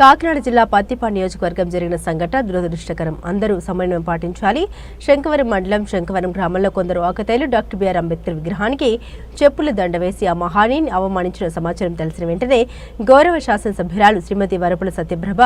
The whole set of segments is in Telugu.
కాకినాడ జిల్లా పత్తిపాడు నియోజకవర్గం జరిగిన సంఘటన దురదృష్టకరం. అందరూ సమన్వయం పాటించాలి. శంకవరం మండలం శంకవరం గ్రామంలో కొందరు ఆకతైలు డాక్టర్ బిఆర్ అంబేద్కర్ విగ్రహానికి చెప్పుల దండ వేసి ఆ మహానీని అవమానించిన సమాచారం తెలిసిన వెంటనే గౌరవ శాసనసభ్యురాలు శ్రీమతి వరపుల సత్యప్రభ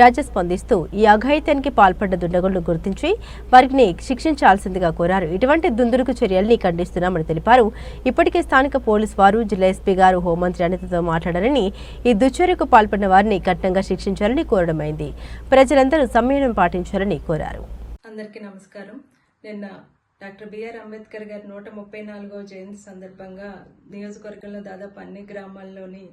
రాజ్య స్పందిస్తూ ఈ అఘాయిత్యానికి పాల్పడ్డ దుండగులను గుర్తించి వారిని శిక్షించాల్సిందిగా కోరారు. ఇటువంటి దుందురుకు చర్యల్ని ఖండిస్తున్నామని తెలిపారు. ఇప్పటికే స్థానిక పోలీసు వారు జిల్లా ఎస్పీ గారు హోంమంత్రి అనితతో మాట్లాడారని ఈ దుశ్చర్యకు పాల్పడిన వారిని కఠినంగా శిక్షించాలని కోరడమైంది. ప్రజలందరూ సంయమనం పాటించాలని కోరారు. అందరికీ నమస్కారం. నిన్న డాక్టర్ బిఆర్ అంబేద్కర్ గారి నూట ముప్పై నాలుగో జయంతి సందర్భంగా నియోజకవర్గంలో దాదాపు అన్ని గ్రామాల్లోని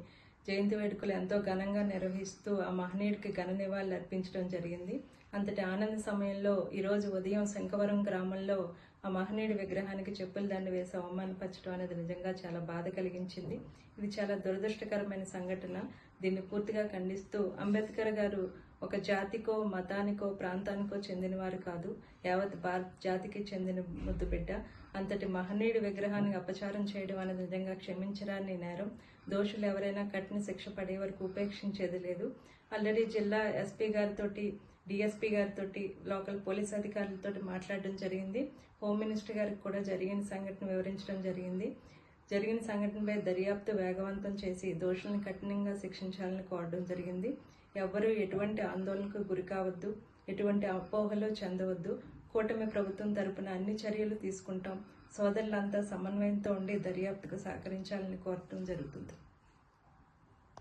జయంతి వేడుకలు ఎంతో ఘనంగా నిర్వహిస్తూ ఆ మహనీయుడికి ఘన నివాళులు అర్పించడం జరిగింది. అంతటి ఆనంద సమయంలో ఈరోజు ఉదయం శంకవరం గ్రామంలో ఆ మహనీయుడి విగ్రహానికి చెప్పుల దండ వేసి అవమానపరచడం అనేది నిజంగా చాలా బాధ కలిగించింది. ఇది చాలా దురదృష్టకరమైన సంఘటన. దీన్ని పూర్తిగా ఖండిస్తూ అంబేద్కర్ గారు ఒక జాతికో మతానికో ప్రాంతానికో చెందినవారు కాదు యావత్ భారత్ జాతికి చెందిన ముద్దు బిడ్డ. అంతటి మహనీయుడి విగ్రహాన్ని అపచారం చేయడం అనేది నిజంగా క్షమించరాని నేరం. దోషులు ఎవరైనా కఠిన శిక్ష పడే వరకు ఉపేక్షించేది లేదు. ఆల్రెడీ జిల్లా ఎస్పీ గారితోటి డిఎస్పీ గారితో లోకల్ పోలీస్ అధికారులతో మాట్లాడడం జరిగింది. హోమ్ మినిస్టర్ గారికి కూడా జరిగిన సంఘటన వివరించడం జరిగింది. జరిగిన సంఘటనపై దర్యాప్తు వేగవంతం చేసి దోషులను కఠినంగా శిక్షించాలని కోరడం జరిగింది. ఎవ్వరూ ఎటువంటి ఆందోళనకు గురి కావద్దు ఎటువంటి అపోహలు చెందవద్దు. కూటమి ప్రభుత్వం తరపున అన్ని చర్యలు తీసుకుంటాం. సోదరులంతా సమన్వయంతో ఉండి దర్యాప్తుకు సహకరించాలని కోరటం జరుగుతుంది.